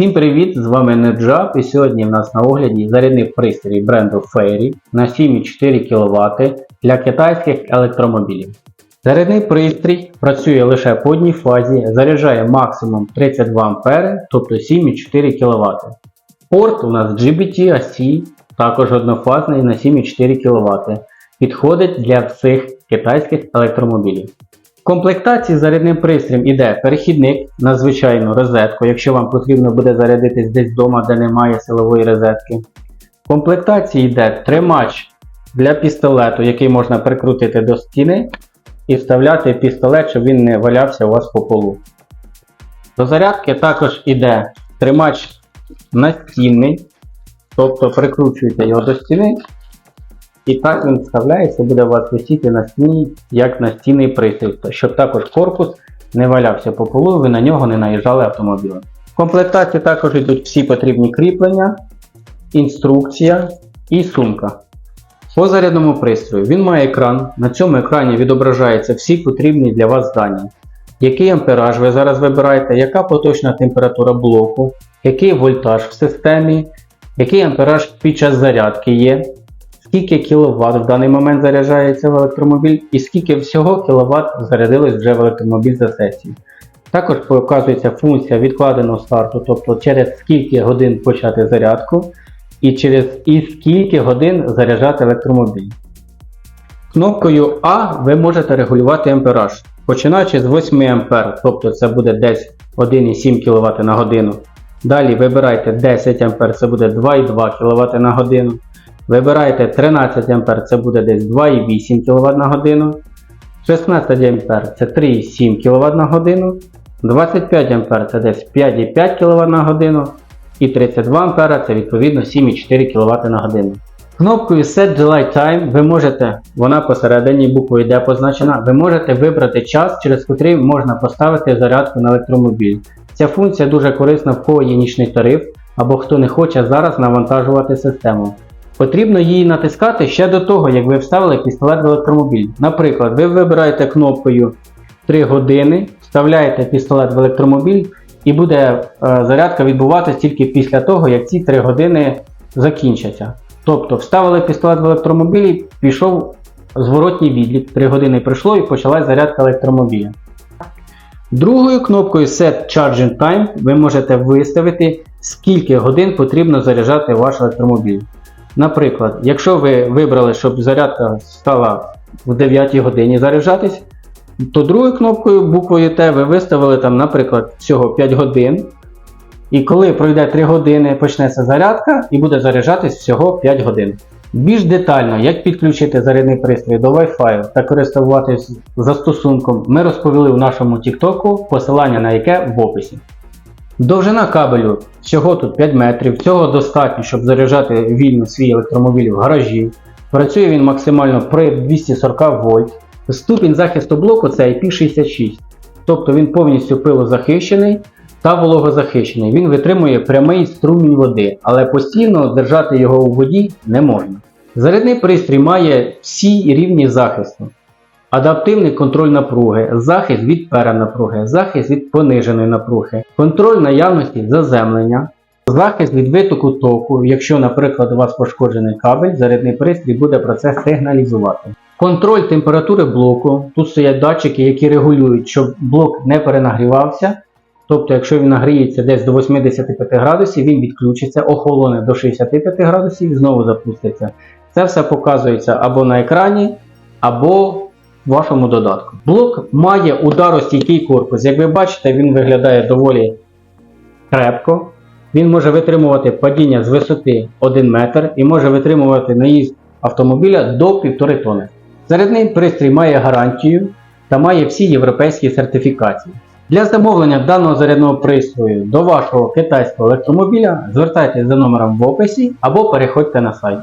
Всім привіт! З вами NetJab і сьогодні в нас на огляді зарядний пристрій бренду Fairy на 7,4 кВт для китайських електромобілів. Зарядний пристрій працює лише по одній фазі, заряджає максимум 32 А, тобто 7,4 кВт. Порт у нас GBT-AC, також однофазний на 7,4 кВт. Підходить для всіх китайських електромобілів. Комплектації з зарядним пристроєм іде перехідник на звичайну розетку, якщо вам потрібно буде зарядитись десь вдома, де немає силової розетки. В комплектації йде тримач для пістолету, який можна прикрутити до стіни і вставляти пістолет, щоб він не валявся у вас по полу. До зарядки також іде тримач настінний, тобто прикручуєте його до стіни і так він вставляється, буде у вас висіти на стіні, як настінний пристрій, щоб також корпус не валявся по полу, ви на нього не наїжджали автомобілем. В комплектації також йдуть всі потрібні кріплення, інструкція і сумка. По зарядному пристрою він має екран. На цьому екрані відображаються всі потрібні для вас дані. Який ампераж ви зараз вибираєте, яка поточна температура блоку, який вольтаж в системі, який ампераж під час зарядки є, скільки кВт в даний момент заряджається в електромобіль і скільки всього кВт зарядилось вже в електромобіль за сесію. Також показується функція відкладеного старту, тобто через скільки годин почати зарядку і через і скільки годин заряджати електромобіль. Кнопкою А ви можете регулювати ампераж, починаючи з 8 А, тобто це буде десь 1,7 кВт на годину. Далі вибирайте 10 А, це буде 2,2 кВт на годину. Вибираєте 13 А, це буде десь 2,8 кВт на годину. 16 А це 3,7 кВт на годину. 25 А це десь 5,5 кВт на годину. І 32 А це відповідно 7,4 кВт на годину. Кнопкою Set Delay Time ви можете, вона посередині буквою D позначена, ви можете вибрати час, через котрий можна поставити зарядку на електромобіль. Ця функція дуже корисна в кого є нічний тариф або хто не хоче зараз навантажувати систему. Потрібно її натискати ще до того, як ви вставили пістолет в електромобіль. Наприклад, ви вибираєте кнопкою 3 години, вставляєте пістолет в електромобіль і буде е, зарядка відбуватися тільки після того, як ці 3 години закінчаться. Тобто вставили пістолет в електромобілі, пішов зворотній відлік, 3 години пройшло і почалась зарядка електромобіля. Другою кнопкою Set Charging Time ви можете виставити, скільки годин потрібно заряджати ваш електромобіль. Наприклад, якщо ви вибрали, щоб зарядка стала в 9 годині заряджатись, то другою кнопкою буквою Т ви виставили там, наприклад, всього 5 годин. І коли пройде 3 години, почнеться зарядка і буде заряджатись всього 5 годин. Більш детально, як підключити зарядний пристрій до Wi-Fi та користуватись застосунком, ми розповіли в нашому TikTok, посилання на яке в описі. Довжина кабелю всього тут 5 метрів, цього достатньо, щоб заряджати вільно свій електромобіль в гаражі. Працює він максимально при 240 вольт. Ступінь захисту блоку це IP66, тобто він повністю пилозахищений та вологозахищений. Він витримує прямий струмінь води, але постійно держати його у воді не можна. Зарядний пристрій має всі рівні захисту. Адаптивний контроль напруги, захист від перенапруги, захист від пониженої напруги, контроль наявності заземлення, захист від витоку току, якщо, наприклад, у вас пошкоджений кабель, зарядний пристрій буде про це сигналізувати. Контроль температури блоку. Тут стоять датчики, які регулюють, щоб блок не перенагрівався. Тобто, якщо він нагріється десь до 85 градусів, він відключиться, охолоне до 65 градусів і знову запуститься. Це все показується або на екрані, або вашому додатку. Блок має ударостійкий корпус. Як ви бачите, він виглядає доволі крепко. Він може витримувати падіння з висоти 1 метр і може витримувати наїзд автомобіля до 1,5 тонни. Зарядний пристрій має гарантію та має всі європейські сертифікації. Для замовлення даного зарядного пристрою до вашого китайського електромобіля звертайтеся за номером в описі або переходьте на сайт.